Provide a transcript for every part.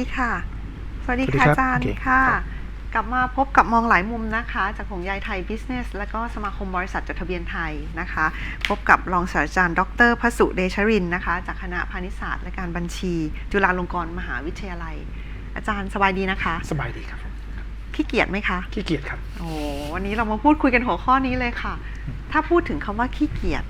ดีค่ะ สวัสดีสวัสดีค่ะครับอาจารย์โอเคค่ะครับกลับมาพบกับมองหลายมุมนะคะ จากหงใยไทยบิสเนส และก็สมาคมบริษัทจดทะเบียนไทยนะคะ พบกับรองศาสตราจารย์ ดรพสุเดชรินทร์นะคะ จากคณะพาณิชยศาสตร์และการบัญชี จุฬาลงกรณ์มหาวิทยาลัย อาจารย์สบายดีนะคะ สบายดีครับผมขี้เกียจไหมคะขี้เกียจครับโอ้วันนี้เรามาพูดคุยกันหัวข้อนี้เลยค่ะ ถ้าพูดถึงคำว่าขี้เกียจ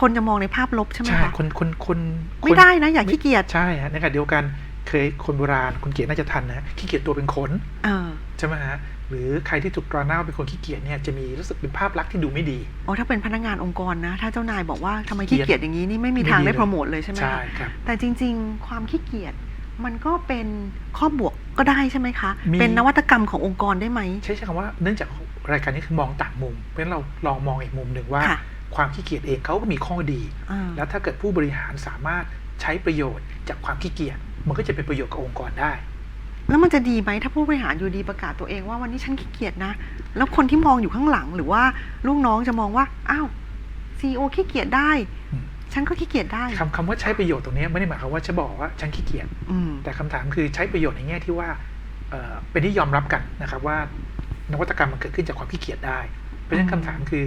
คนจะมองในภาพลบใช่ไหมใช่คะคนคนคนคไม่ได้นะ อย่าขี้เกียจใช่ฮะในขณะเดียวกัน เคยคนโบราณคุณเกียรติน่าจะทันนะฮะขี้เกียจตัวเป็นขนเออใช่ไหมฮะหรือใครที่ถูกตราหน้าว่าเป็นคนขี้เกียจเนี่ยจะมีรู้สึกเป็นภาพลักษณ์ที่ดูไม่ดีโอ้ถ้าเป็นพนักงานองค์กรนะ ถ้าเจ้านายบอกว่าทำไมขี้ขี้เกียจเกียจอย่างนี้นี่ไม่มีไม่ทางดีได้เลยโปรโมทเลยใช่ไหมใช่คะครับแต่จริง ๆ ความขี้เกียจมันก็เป็นข้อบวกก็ได้ใช่ไหมคะมีเป็นนวัตกรรมขององค์กรได้ไหมใช้ใช้คำว่าเนื่องจากรายการนี้คือมองต่างมุม เพราะฉะนั้นเราลองมองอีกมุมหนึ่งว่าค่ะความขี้เกียจเองเขาก็มีข้อดีอ่าแล้วถ้าเกิดผู้บริหารสามารถใช้ประโยชน์จากความขี้เกียจ มันก็จะเป็นประโยชน์กับองค์กรได้ แล้วมันจะดีไหมถ้าผู้บริหารอยู่ดีประกาศตัวเองว่าวันนี้ฉันขี้เกียจนะ แล้วคนที่มองอยู่ข้างหลังหรือว่าลูกน้องจะมองว่าอ้าวซีโอขี้เกียจได้ อืม ฉันก็ขี้เกียจได้คำคำว่าใช้ประโยชน์ตรงนี้ไม่ได้หมายความว่าจะบอกว่าฉันขี้เกียจ อืม แต่คำถามคือใช้ประโยชน์ในแง่ที่ว่าเอ่อเป็นที่ยอมรับกันนะครับว่านวัตกรรมมันเกิดขึ้นจากความขี้เกียจได้ เพราะฉะนั้นอืมคำถามคือ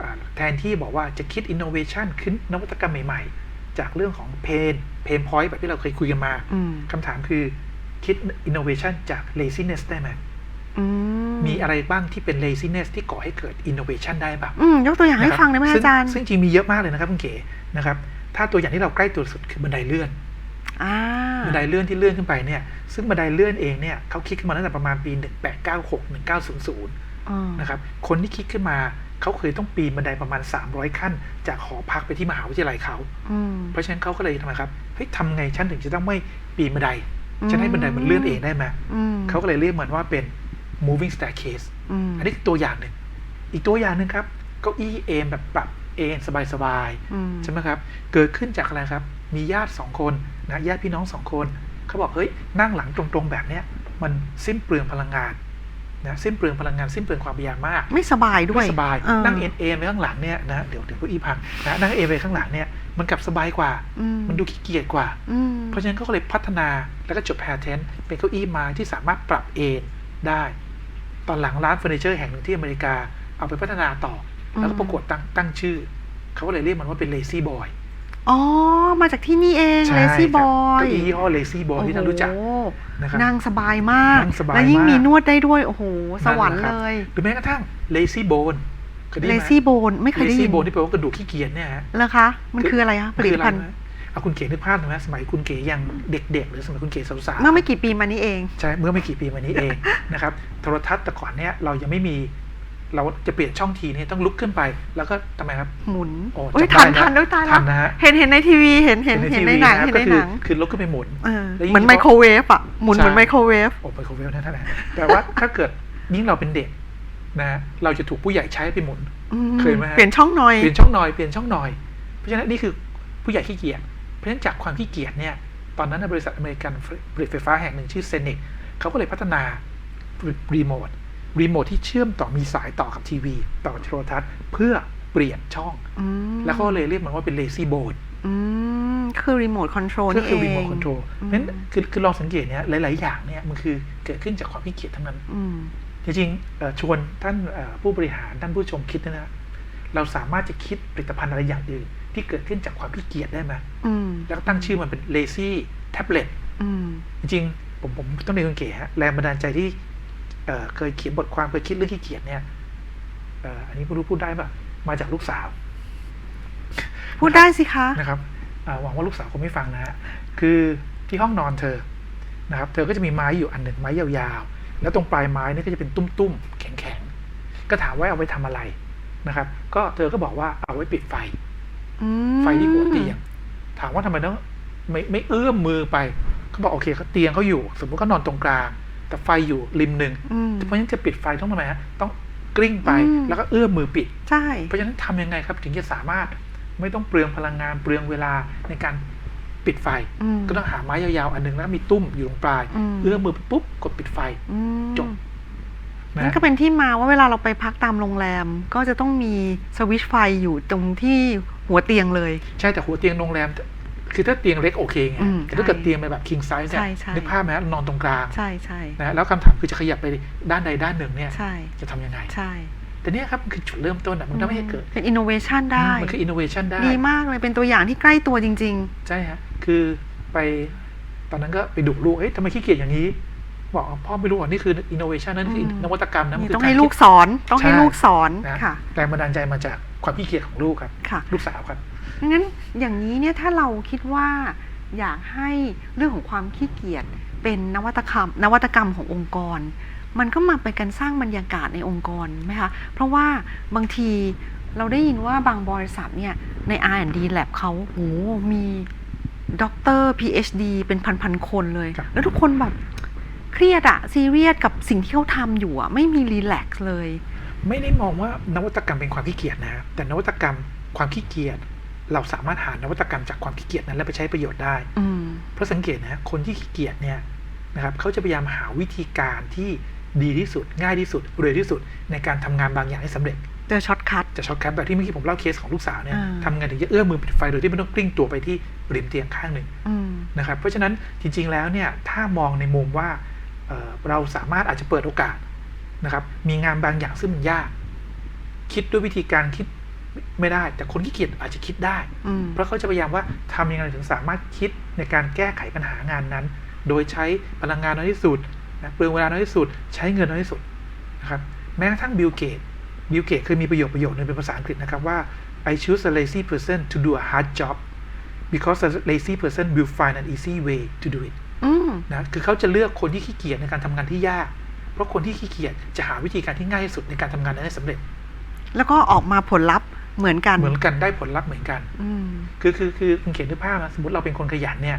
อ่าแทนที่บอกว่าจะคิด innovation ขึ้นนวัตกรรมใหม่ๆ จากเรื่องของ pain pain point แบบที่เราเคยคุยกันมาอืมคำถามคือคิด innovation จาก laziness ได้ไหมอืมมีอะไรบ้างที่เป็น laziness ที่ก่อให้เกิด innovation ได้บ้างอืมยกตัวอย่างให้นะครับฟังได้ไหมซึ่อาจารย์ ซึ่งจริงมีเยอะมากเลยนะครับคุณเก๋นะครับ ถ้าตัวอย่างที่เราใกล้ตัวสุดคือบันไดเลื่อนอ่าบันไดเลื่อนที่เลื่อนขึ้นไปเนี่ย ซึ่งบันไดเลื่อนเองเนี่ยเขาคิดขึ้นมาตั้งแต่ประมาณปี 1896 1900อืมนะครับ คนที่คิดขึ้นมา เขาเคยต้องปีนบันไดประมาณ 300 ขั้น จากหอพักไปที่มหาวิทยาลัยเขาอืมเพราะฉะนั้นเขาก็เลยทำไมครับเฮ้ยทำไงฉันถึงจะต้องไม่ปีนบันไดฉันให้บันไดมันเลื่อนเองได้ไหมอืมเขาก็เลยเรียกมันว่าเป็น moving staircase อืมอันนี้คือตัวอย่างหนึ่งอีกตัวอย่างหนึ่งครับเก้าอี้เอนแบบปรับเอนสบายอืมๆใช่ไหมครับ เกิดขึ้นจากอะไรครับ มีญาติสองคนนะญาติพี่น้องสองคนเขาบอกเฮ้ยนั่งหลังตรงๆแบบเนี้ยมันสิ้นเปลืองพลังงาน นะสิ้นเปลืองพลังงานสิ้นเปลืองความพยายามมาก ไม่สบายด้วยไม่สบายเออนั่งเอ็นเอ็นไปข้างหลังเนี่ยนะเดี๋ยวเดี๋ยวเก้าอี้พังนะนั่งเอ็นไปข้างหลังเนี่ยมันกลับสบายกว่าอืมมันดูขี้เกียจกว่าอืมเพราะฉะนั้นเขาก็เลยพัฒนาแล้วก็จบแพทเทนต์เป็นเก้าอี้ไม้ที่สามารถปรับเอนได้ ตอนหลังร้านเฟอร์นิเจอร์แห่งหนึ่งที่อเมริกาเอาไปพัฒนาต่อ แล้วก็ประกวดตั้งตั้งชื่อ เขาก็เลยเรียกมันว่าเป็น lazy boy อ๋ อ มาจากที่นี่เองใช่เลซี่ครับบอยเก้าอี้ยี่ห้อ lazy boy ที่ท่านรู้จักนะครับนั่งสบายมากนั่งสบายและยิ่งมากมีนวดได้ด้วย โอ้โห สวรรค์นั่นเลแหะยครับหรือแม้กระทั่ง lazy bone เคยได้เลยินไหมซี่โบนไม่เคยได้ lazy ยิน bone ที่แปลว่ากระดูกขี้เกียจเนี่ยฮะเหรอคะ มันคืออะไรคะผลิตภัณฑ์คืออะไรนะเอาคุณเก๋นึกภาพหน่อยไหมสมัยคุณเก๋ยังเด็กๆ หรือสมัยคุณเก๋สาวๆ เมื่อไม่กี่ปีมานี้เอง ใช่ เมื่อไม่กี่ปีมานี้เองนะครับ โทรทัศน์แต่ก่อนเนี่ยเรายังไม่มี เราจะเปลี่ยนช่องทีเนี่ยต้องลุกขึ้นไป แล้วก็ทำไมครับหมุนโอ้โอ้ยจำทันได้นะทันด้วยตายทัแล้วนนะฮะเห็นเห็นในทีวีเห็นเห็นเห็นในหนังทีเห็นวีในก็หคือนังคือลุกขึ้นไปหมุนเออแล้วยิ่งเหมือนไมโครเวฟอะหมุนใช่เหมือนไมโครเวฟโอ้ไมโครเวฟนั่นแหละแต่ว่าถ้าเกิดยิ่งเราเป็นเด็กนะฮะเราจะถูกผู้ใหญ่ใช้ไปหมุนอืมเคยไหมฮะเปลี่ยนช่องหน่อยเปลี่ยนช่องหน่อยเปลี่ยนช่องหน่อยเพราะฉะนั้นนี่คือผู้ใหญ่ขี้เกียจเพราะฉะนั้นจากความขี้เกียจเนี่ยตอนนั้นนะบริษัทอเมริกันผลิตไฟฟ้าแห่งหนึ่งชื่อเซนิกเขาก็เลยพัฒนารีโมท รีโมทที่เชื่อมต่อมีสายต่อกับทีวี ต่อกับโทรทัศน์ เพื่อเปลี่ยนช่องอืมแล้วเขาเลยเรียกมันว่าเป็น lazy board อืมคือรีโมทคอนโทรลก็นี่เอคืองรีโมทคอนโทรลอืเพมราะฉะนั้นคือคือลองสังเกตเนี่ยหลาย ๆ อย่างเนี่ยมันคือเกิดขึ้นจากความขี้เกียจทั้งนั้นอืมจริงๆเอ่อชวนท่านเอ่อผู้บริหารท่านผู้ชมคิดนะฮะเราสามารถจะคิดผลิตภัณฑ์อะไรอย่างอื่น ที่เกิดขึ้นจากความขี้เกียจได้ไหมอืมแล้วก็ตั้งชื่อมันเป็น lazy tablet อืมจริงๆผมผมต้องเรียนคุณเก๋ฮะแรงบันดาลใจที่ เอ่อเคยเขียนบทความเคยคิดเรื่องขี้เกียจเนี่ยเอ่ออันนี้ไม่รู้พูดได้ปะมาจากลูกสาว พูดได้สิคะนะครับอ่าหวังว่าลูกสาวคงไม่ฟังนะฮะคือที่ห้องนอนเธอนะครับ เธอก็จะมีไม้อยู่อันหนึ่งไม้ยาวๆ แล้วตรงปลายไม้เนี่ยก็จะเป็นตุ้มๆ แข็งๆ ก็ถามว่าเอาไว้ทำอะไรนะครับ ก็เธอก็บอกว่าเอาไว้ปิดไฟอืมไฟที่หัวเตียง ถามว่าทำไมต้องไม่ไม่เอื้อมมือไปเขาบอกโอเคเขาเตียงเขาอยู่ สมมติเขานอนตรงกลาง แต่ไฟอยู่ริมหนึ่งอืมเพราะฉะนั้นจะปิดไฟต้องทำไมฮะต้องกลิ้งไปอืมแล้วก็เอื้อมมือปิดใช่เพราะฉะนั้นทำยังไงครับถึงจะสามารถไม่ต้องเปลืองพลังงานเปลืองเวลาในการปิดไฟอืมก็ต้องหาไม้ยาวๆอันหนึงแล้วมีตุ้มอยู่ตรงปลายอืมเอื้อมมือไปปุ๊บกดปิดไฟอืมจบนะนั่นก็เป็นที่มาว่าเวลาเราไปพักตามโรงแรม ก็จะต้องมีสวิตช์ไฟอยู่ตรงที่หัวเตียงเลย ใช่แต่หัวเตียงโรงแรม คือถ้าเตียงเล็กโอเคไงอืมแต่ถ้าเกิดใช่เตียงเป็นแบบ king size เนี่ยใช่ใช่นึกภาพไหมนอนตรงกลางใช่ใช่นะแล้วคำถามคือจะขยับไปด้านใดด้านหนึ่งเนี่ยใช่จะทำยังไงใช่แต่เนี่ยครับมันคือจุดเริ่มต้นอะมันทำให้เกิดเป็นอินโนเวชันได้มันคือ innovation ได้ดีมากเลยเป็นตัวอย่างที่ใกล้ตัวจริงใช่ฮะคือไปตอนนั้นก็ไปดุลูกเฮ้ยทำไมขี้เกียจอย่างนี้ บอกพ่อไม่รู้อะนี่คือ innovation นั่นคืออืมนวัตกรรมๆนะมันนี่คือต้องให้ารลูกคิดสอนต้องให้ใช่ลูกสอนนะค่ะแรงบันดาลใจมาจากความขี้เกียจของลูกครับค่ะลูกสาวครับ งั้นอย่างนี้เนี่ยถ้าเราคิดว่าอยากให้เรื่องของความขี้เกียจเป็นนวัตกรรม นวัตกรรมขององค์กร มันก็มาเป็นการสร้างบรรยากาศในองค์กรไหมคะเพราะว่าบางทีเราได้ยินว่าบางบริษัทเนี่ยใน R&D Lab เขาโหมีด็อกเตอร์ PhD เป็นพันๆคนเลยครับแล้วทุกคนแบบเครียดอะซีเรียสกับสิ่งที่เขาทำอยู่อะไม่มีรีแลกซ์เลย ไม่ได้มองว่านวัตกรรมเป็นความขี้เกียจนะ แต่นวัตกรรมความขี้เกียจ เราสามารถหานวัตกรรมจากความขี้เกียจนั้นแล้วไปใช้ประโยชน์ได้อืมเพราะสังเกตนะคนที่ขี้เกียจเนี่ยนะครับเขาจะพยายามหาวิธีการที่ดีที่สุด ง่ายที่สุดเร็วที่สุด ในการทำงานบางอย่างให้สำเร็จเจอช็อตคัทจะช็อตแคปแบบที่เมื่อกี้ผมเล่าเคสของลูกสาวเนี่ยอ่าทำงานถึงจะเอื้อมมือปิดไฟโดยที่ไม่ต้องกลิ้งตัวไปที่ริมเตียงข้างหนึ่งอืมนะครับเพราะฉะนั้นจริง ๆแล้วเนี่ยถ้ามองในมุมว่าเอ่อเราสามารถอาจจะเปิดโอกาสนะครับมีงานบางอย่างซึ่งมันยาก คิดด้วยวิธีการคิด ไม่ได้ แต่คนขี้เกียจอาจจะคิดได้อืมเพราะเขาจะพยายามว่าทำยังไงถึงสามารถคิดในการแก้ไขปัญหางานนั้น โดยใช้พลังงานน้อยที่สุดนะเปลืองเวลาน้อยที่สุด ใช้เงินน้อยที่สุดนะครับแม้กระทั่งบิลเกตบิลเกตเคยมีประโยคประโยคนึงเป็นภาษาอังกฤษนะครับว่า I choose a lazy person to do a hard job because a lazy person will find an easy way to do it อืมนะคือเขาจะเลือกคนที่ขี้เกียจในการทำงานที่ยาก เพราะคนที่ขี้เกียจจะหาวิธีการที่ง่ายที่สุดในการทำงานนั้นให้สำเร็จ แล้วก็ออกมาผลลัพธ์ เหมือนกัน เหมือนกันได้ผลลัพธ์เหมือนกัน อืม คือคือคือคุณเขียนนึกภาพนะสมมติเราเป็นคนขยันเนี่ย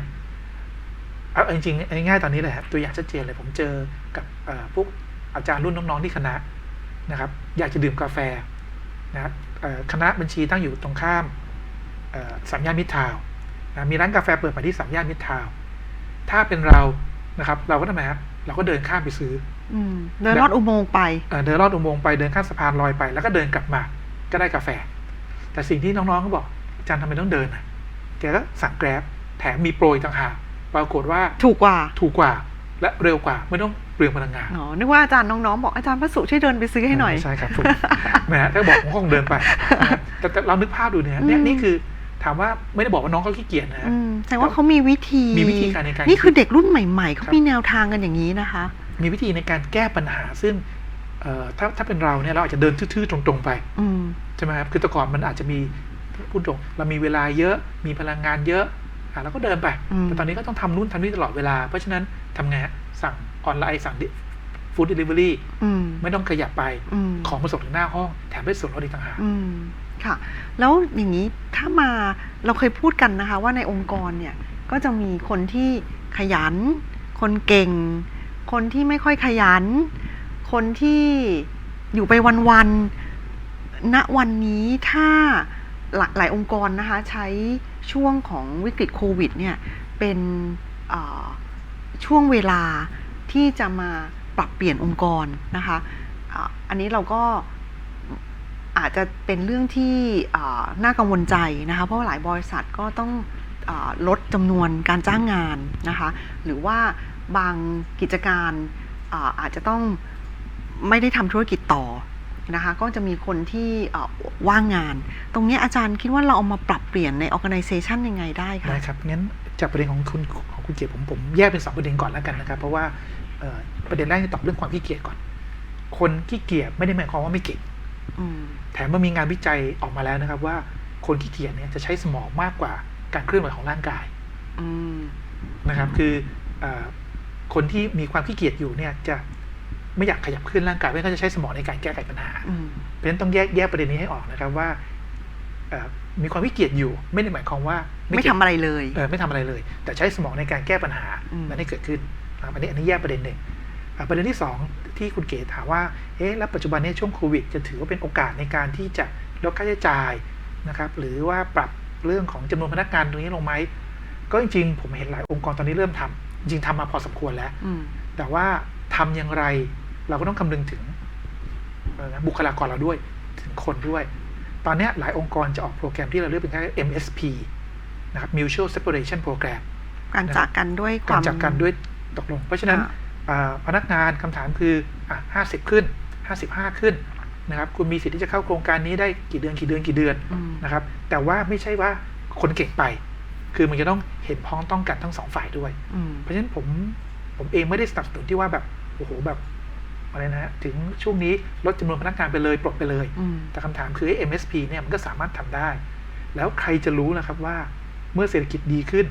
เอาจริงๆง่ายๆตอนนี้เลยครับตัวอย่างชัดเจนเลยผมเจอกับเอ่อพวกอาจารย์รุ่นน้องๆที่คณะนะครับ อยากจะดื่มกาแฟนะครับเอ่อคณะบัญชีตั้งอยู่ตรงข้ามเอ่อสามย่านมิตรทาวน์นะมีร้านกาแฟเปิดใหม่ที่สามย่านมิตรทาวน์ถ้าเป็นเรานะครับ เราก็ทำไมครับเราก็เดินข้ามไปซื้ออืมเดินลอดอุโมงค์ไปเอ่อเดินลอดอุโมงค์ไปเดินข้ามสะพานลอยไป แล้วก็เดินกลับมาก็ได้กาแฟ แต่สิ่งที่น้องๆเขาบอกอาจารย์ทำไมต้องเดินอะแกก็สั่งแกร็บแถมมีโปรยต่างหากปรากฏว่าถูกกว่าถูกกว่าและเร็วกว่าไม่ต้องเปลืองพลังงานอ๋อนึกว่าอาจารย์น้องๆบอกอาจารย์พระสุช่วยเดินไปซื้อให้หน่อยใช่ครับผมนะฮะถ้าบอกผมก็คงเดินไปนะครับแต่แต่เรานึกภาพดูเนี่ยเนี่ยอืมนี่คือถามว่าไม่ได้บอกว่าน้องเขาขี้เกียจนะฮะอืมแสดงว่าเขามีวิธีมีวิธีการในการนี่คือเด็กรุ่นใหม่ ๆเขาครับมีแนวทางกันอย่างนี้นะคะ มีวิธีในการแก้ปัญหาซึ่งเอ่อ ถ้าถ้าเป็นเราเนี่ยเราอาจจะเดินทื่อๆตรงๆไปอืมใช่ไหมครับคือแต่ก่อนมันอาจจะมีพูดตรงเรามีเวลาเยอะมีพลังงานเยอะอะเราก็เดินไปอืมแต่ตอนนี้ก็ต้องทำนู่นทำนี่ตลอดเวลา เพราะฉะนั้นทำไงฮะสั่งออนไลน์สั่งฟู้ดเดลิเวอรี่อืมไม่ต้องขยับไปอืมของมาส่งถึงหน้าห้อง แถมได้ส่วนลดอีกต่างหากอืมค่ะ แล้วอย่างนี้ถ้ามาเราเคยพูดกันนะคะ ว่าในองค์กรเนี่ยก็จะมีคนที่ขยัน คนเก่ง คนที่ไม่ค่อยขยัน คนที่อยู่ไปวันๆณวันนี้ถ้าหลายหลายองค์กรนะคะ ใช้ช่วงของวิกฤตโควิดเนี่ยเป็นช่วงเวลาที่จะมาปรับเปลี่ยนองค์กรนะคะอ,อันนี้เราก็อาจจะเป็นเรื่องที่น่ากังวลใจนะคะ เพราะหลายบริษัทก็ต้องอลดจำนวนการจ้างงานนะคะ หรือว่าบางกิจการอาอาจจะต้อง ไม่ได้ทำธุรกิจต่อนะคะก็จะมีคนที่อ่าว่างงาน ตรงเนี้ยอาจารย์คิดว่าเราเอามาปรับเปลี่ยนใน organization ยังไงได้คะได้ครับงั้นจากประเด็นของคุณของคุณเกียรติผมผมแยกเป็นสองประเด็นก่อนแล้วกันนะครับ เพราะว่าเอ่อประเด็นแรกจะตอบเรื่องความขี้เกียจก่อน คนขี้เกียจไม่ได้หมายความว่าไม่เก่งอืมแถมมันมีงานวิจัยออกมาแล้วนะครับ ว่าคนขี้เกียจเนี่ยจะใช้สมองมากกว่าการเคลื่อนไหวของร่างกายอืมนะครับ คือเออคนที่มีความขี้เกียจอยู่เนี่ยจะ ไม่อยากขยับเคลื่อนร่างกายเพราะฉะนั้นเขาจะใช้สมองในการแก้ไขปัญหาอืมเพราะฉะนั้นต้องแยกแยกประเด็นนี้ให้ออกนะครับว่าเอ่อมีความขี้เกียจอยู่ ไม่ได้หมายความว่า ไม่เก่งทำอะไรเลยเออไม่ทำอะไรเลย แต่ใช้สมองในการแก้ปัญหาอืมนั้นให้เกิดขึ้นนะครับอันนี้อันนี้แยกประเด็นหนึ่งอะประเด็นที่สองที่คุณเก๋ถามว่าเอ๊ะแล้วปัจจุบันนี้ช่วงโควิด จะถือว่าเป็นโอกาสในการที่จะลดค่าใช้จ่ายนะครับหรือว่าปรับเรื่องของจำนวนพนักงานตรงนี้ลงไหมก็จริงๆ ผมเห็นหลายองค์กรตอนนี้เริ่มทำจริงๆทำมาพอสมควรแล้วอืมแต่ว่าทำอย่างไร เราก็ต้องคำนึงถึงเอ่อบุคลากรเราด้วยถึงคนด้วย ตอนเนี้ยหลายองค์กรจะออกโปรแกรมที่เราเรียกเป็นแค่ MSP นะครับ mutual separation program การจากกันด้วยคการวามจากกันด้วยตกลง เพราะฉะนั้นค่ะอ่าพนักงานคำถามคืออะ50ขึ้น55ขึ้นนะครับ คุณมีสิทธิ์ที่จะเข้าโครงการนี้ได้กี่เดือนกี่เดือนกี่เดือนอืมนะครับ แต่ว่าไม่ใช่ว่าคนเก่งไป คือมันจะต้องเห็นพ้องต้องกันทั้งสองฝ่ายด้วยอืมเพราะฉะนั้นผมผมเองไม่ได้สนับสนุนที่ว่าแบบโอ้โหแบบ อะไรนะฮะถึงช่วงนี้ลดจำนวนพนักงานไปเลยปลดไปเลยอืมแต่คำถามคือไอ้ MSP เนี่ยมันก็สามารถทำได้ แล้วใครจะรู้นะครับว่าเมื่อเศรษฐกิจดีขึ้น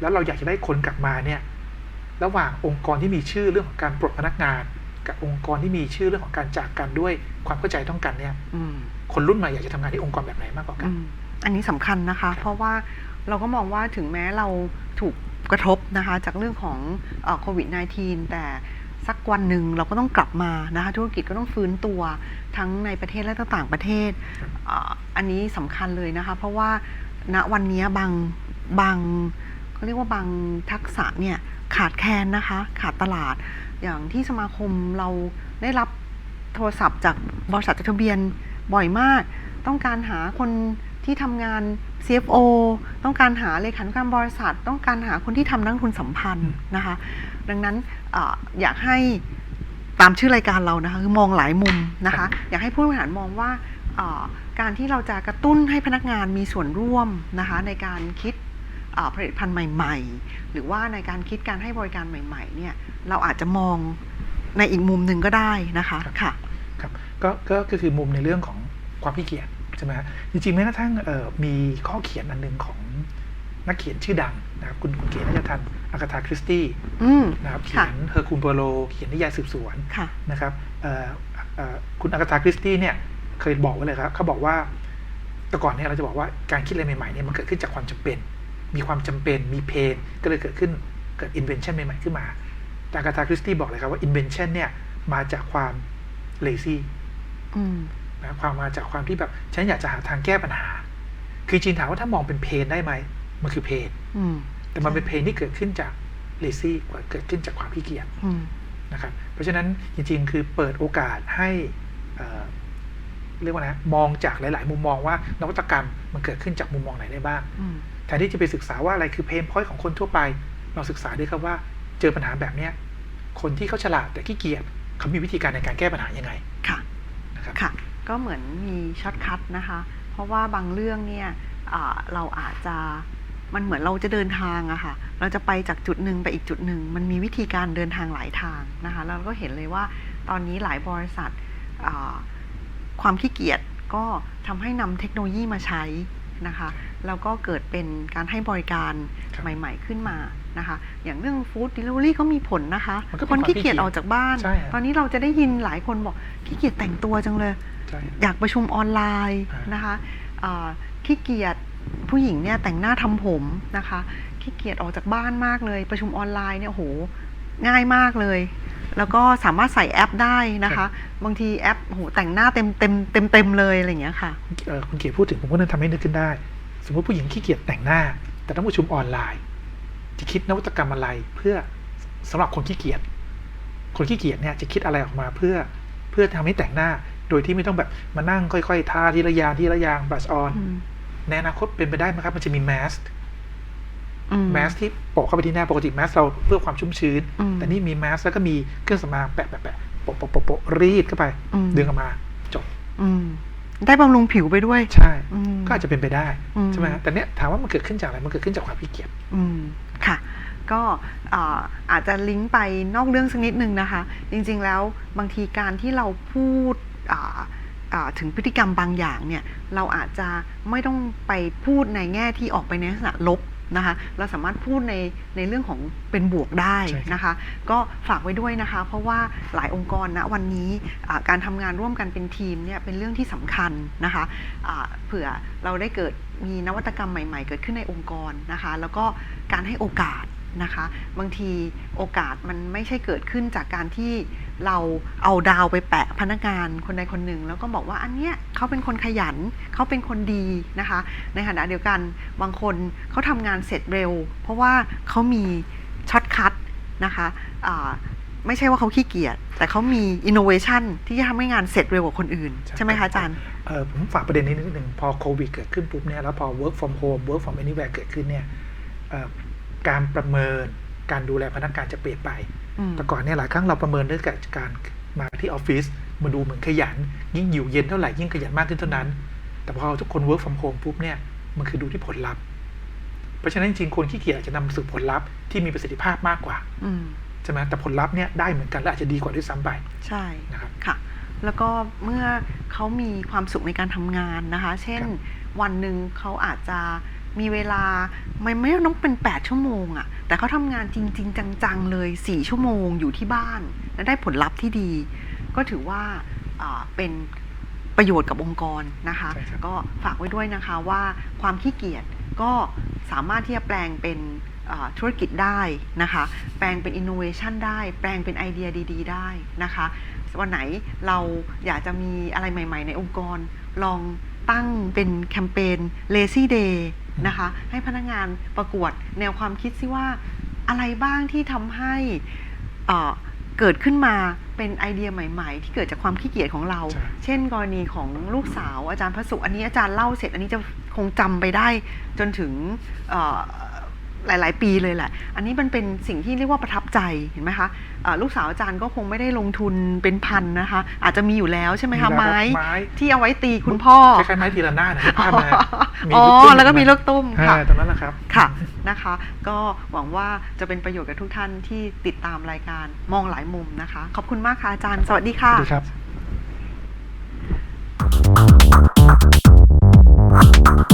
แล้วเราอยากจะได้คนกลับมาเนี่ยระหว่างองค์กรที่มีชื่อเรื่องของการปลดพนักงาน กับองค์กรที่มีชื่อเรื่องของการจากกันด้วยความเข้าใจต้องกันเนี่ยอืมคนรุ่นใหม่อยากจะทำงานที่องค์กรแบบไหนมากกว่ากัอืนมอันนี้สำคัญนะคะ เพราะว่าเราก็มองว่าถึงแม้เราถูกกระทบนะคะ จากเรื่องของโควิด -19 แต่ สักวันหนึ่งเราก็ต้องกลับมานะคะธุรกิจก็ต้องฟื้นตัวทั้งในประเทศและต่างประเทศ อันนี้สำคัญเลยนะคะ เพราะว่าณวันนี้บางบางเขาเรียกว่าบางทักษะเนี่ยขาดแคลนนะคะ ขาดตลาดอย่างที่สมาคมเราได้รับโทรศัพท์จากบริษัทจดทะเบียนบ่อยมาก ต้องการหาคน ที่ทำงาน CFO ต้องการหาเลขานุการบริษัท ต้องการหาคนที่ทำนักทุนสัมพันธ์นะคะ ดังนั้นออยากให้ตามชื่อรายการเรานะคะคือมองหลายมุมนะคะ อยากให้ผู้บริหารมองว่าการที่เราจะกระตุ้นให้พนักงานมีส่วนร่วมนะคะในการคิดผลิตภัณฑ์ใหม่ ๆ หรือว่าในการคิดการให้บริการใหม่ๆเนี่ยเราอาจจะมองในอีกมุมหนึ่งก็ได้นะคะค่ะครับก็ก็ก็คือมุมในเรื่องของความขี้เกียจ ใช่ไหมฮะจริงๆแม้กระทั่งเอ่อมีข้อเขียนอันหนึ่งของนักเขียนชื่อดังนะครับคุณคุณเขียนน่าจะทันอากาธาคริสตี้อืมนะครับเขีค่ะยนเฮอร์คูลโปโลเขียนนิยายสืบสวนค่ะนะครับเอ่อเอ่อคุณอากาธาคริสตี้เนี่ยเคยบอกไว้เลยครับเขาบอกว่าแต่ก่อนเนี่ยเราจะบอกว่าการคิดอะไรใหม่ๆเนี่ยมันเกิดขึ้นจากความจำเป็น มีความจำเป็นมีเพนก็เลยเกิดขึ้นเกิดอินเวนชันใหม่ๆขึ้นมาแต่อากาธาคริสตี้บอกเลยครับว่าอินเวนชันเนี่ยมาจากความเลซี่อืม นะความมาจากความที่แบบฉันอยากจะหาทางแก้ปัญหา คือจริงถามว่าถ้ามองเป็นเพนได้ไหมมันคือเพนอืมแต่มันเป็นเพนที่เกิดขึ้นจากเลซี่เกิดขึ้นจากความขี้เกียจอืมนะครับเพราะฉะนั้นจริงๆ คือเปิดโอกาสให้เอ่อเรียกว่านะมองจากหลาย ๆ มุมมองว่านวัตกรรมมันเกิดขึ้นจากมุมมองไหนได้บ้างอืมแทนที่จะไปศึกษาว่าอะไรคือเพนพอยต์ของคนทั่วไป เราศึกษาด้วยครับว่าเจอปัญหาแบบเนี้ยคนที่เขาฉลาดแต่ขี้เกียจเขามีวิธีการในการแก้ปัญหายังไงค่ะนะครับค่ะ ก็เหมือนมีช็อตคัทนะคะ เพราะว่าบางเรื่องเนี่ยอ่าเราอาจจะมันเหมือนเราจะเดินทางอะค่ะ เราจะไปจากจุดหนึ่งไปอีกจุดหนึ่ง มันมีวิธีการเดินทางหลายทางนะคะ แล้วเราก็เห็นเลยว่าตอนนี้หลายบริษัทอ่าความขี้เกียจก็ทำให้นำเทคโนโลยีมาใช้นะคะ แล้วก็เกิดเป็นการให้บริการครับใหม่ ๆ ขึ้นมา นะคะ อย่างเรื่องฟู้ด d ด l เวอรี่ก็มีผลนะคะ มันก็คเป็นนความขี้เกียจขี้เกียจออกจากบ้าน ใช่ฮะ ตอนนี้เราจะได้ยินหลายคนบอกขี้เกียจแต่งตัวจังเลย ใช่ อยากประชุมออนไลน์อ่าน นะคะอ่าขี้เกียจผู้หญิงเนี่ยแต่งหน้าทำผมนะคะขี้เกียจออกจากบ้านมากเลย ประชุมออนไลน์เนี่ยโหง่ายมากเลย แล้วก็สามารถใส่แอปได้นะคะ บางทีแอปโหแต่งหน้าเต็มเต็มเต็มเต็มเลยอะไรอย่างเงี้ยค่ะ เอ่อคุณเกียรติพูดถึงผมก็นึกทำให้นึกขึ้นได้ สมมติผู้หญิงขี้เกียจแต่งหน้า แต่ต้องประชุมออนไลน์ จะคิดนวัตกรรมอะไรเพื่อสำหรับคนขี้เกียจ คนขี้เกียจเนี่ยจะคิดอะไรออกมาเพื่อเพื่อทำให้แต่งหน้า โดยที่ไม่ต้องแบบมานั่งค่อยๆ ทาทีละอยางทีละอยางบลัชออนอืมในอนาคตเป็นไปได้ไหมครับ มันจะมีแมสอืมแมสที่โปะเข้าไปที่หน้าปกติแมสเราเพื่อความชุ่มชื้นอืมแต่นี่มีแมสแล้วก็มีเครื่องสำอางแปะแปะแปะโปะโปะโปะโปะรีดเข้าไปอืมดึงออกมาจบอืม ได้บำรุงผิวไปด้วย ใช่ อืม ก็อาจจะเป็นไปได้อืมใช่ไหมฮะแต่เนี้ยถามว่ามันเกิดขึ้นจากอะไร มันเกิดขึ้นจากความขี้เกียจ อืมค่ะ ก็อ่าอาจจะลิงก์ไปนอกเรื่องสักนิดนึงนะคะ จริงๆแล้วบางทีการที่เราพูดอ่าอ่าถึงพฤติกรรมบางอย่างเนี่ย เราอาจจะไม่ต้องไปพูดในแง่ที่ออกไปในลักษณะลบ นะคะเราสามารถพูดในในเรื่องของเป็นบวกได้ใช่ครับนะคะ ก็ฝากไว้ด้วยนะคะ เพราะว่าหลายองค์กรนะวันนี้อ่าการทำงานร่วมกันเป็นทีมเนี่ยเป็นเรื่องที่สำคัญนะคะอ่าเผื่อเราได้เกิดมีนวัตกรรมใหม่ ๆ เกิดขึ้นในองค์กรนะคะ แล้วก็การให้โอกาส นะคะ บางทีโอกาสมันไม่ใช่เกิดขึ้นจากการที่เราเอาดาวไปแปะพนักงานคนใดคนหนึ่ง แล้วก็บอกว่าอันเนี้ยเขาเป็นคนขยันเขาเป็นคนดีนะคะ ในขณะเดียวกันบางคนเขาทำงานเสร็จเร็ว เพราะว่าเขามีช็อตคัทนะคะอ่าไม่ใช่ว่าเขาขี้เกียจแต่เขามีอินโนเวชันที่จะทำให้งานเสร็จเร็วกว่าคนอื่น ใช่ใช่ไหมคะอาจารย์เออผมฝากประเด็นนี้นิดนึงพอโควิดเกิดขึ้นปุ๊บเนี่ยแล้วพอ work from home work from anywhere เกิดขึ้นเนี่ยเอ่อ การประเมินการดูแลพนักงานจะเปลี่ยนไปอืมแต่ก่อนเนี่ยหลายครั้งเราประเมินด้วยกับการมาที่ออฟฟิศมาดูเหมือนขยัน ยิ่งอยู่เย็นเท่าไหร่ยิ่งขยันมากขึ้นเท่านั้น แต่พอทุกคน work from home ปุ๊บเนี่ยมันคือดูที่ผลลัพธ์ เพราะฉะนั้นจริงๆคนขี้เกียจอาจจะนำมาสู่ผลลัพธ์ที่มีประสิทธิภาพมากกว่าอืมใช่ไหมแต่ผลลัพธ์เนี่ยได้เหมือนกันและอาจจะดีกว่าด้วยซ้ำไปใช่นะครับค่ะ แล้วก็เมื่อเขามีความสุขในการทำงานนะคะ เช่นครับวันหนึ่งเขาอาจจะ มีเวลาไม่ไม่ต้องเป็น 8 ชั่วโมงอะ่ะ แต่เขาทำงานจริง ๆ จังๆเลย 4 ชั่วโมงอยู่ที่บ้าน และได้ผลลัพธ์ที่ดี ก็ถือว่าอ่าเป็นประโยชน์กับองค์กรนะคะใช่ครับก็ฝากไว้ด้วยนะคะว่าความขี้เกียจก็สามารถที่จะแปลงเป็นอ่าธุรกิจได้นะคะ แปลงเป็นอินโนเวชันได้ แปลงเป็นไอเดียดี ๆ ได้นะคะ วันไหนเราอยากจะมีอะไรใหม่ ๆ ในองค์กร ลองตั้งเป็นแคมเปญ Lazy Day นะคะ ให้พนักงานประกวดแนวความคิดซิว่าอะไรบ้างที่ทำให้เอ่อเกิดขึ้นมาเป็นไอเดียใหม่ ๆ ที่เกิดจากความขี้เกียจของเราใช่เช่น กรณีของลูกสาวอาจารย์พระสุอันนี้อาจารย์เล่าเสร็จอันนี้จะคงจำไปได้จนถึงเอ่อ หลาย ๆ ปีเลยแหละ อันนี้มันเป็นสิ่งที่เรียกว่าประทับใจเห็นไหมคะเอ่อลูกสาวอาจารย์ก็คงไม่ได้ลงทุนเป็นพันนะคะ อาจจะมีอยู่แล้วใช่ไหมคะมีแล้วไม้ไม้ที่เอาไว้ตีคุณพ่อคล้ายๆไม้ทีละหน้าดนะภาพนะอ๋อลูตุ้มแล้วก็มีลูกตุ้มค่ะอ่าตรงนั้นนะครับค่ะนะคะ ก็หวังว่าจะเป็นประโยชน์กับทุกท่านที่ติดตามรายการมองหลายมุมนะคะ ขอบคุณมากค่ะอาจารย์ สวัสดีค่ะสวัสดีครับ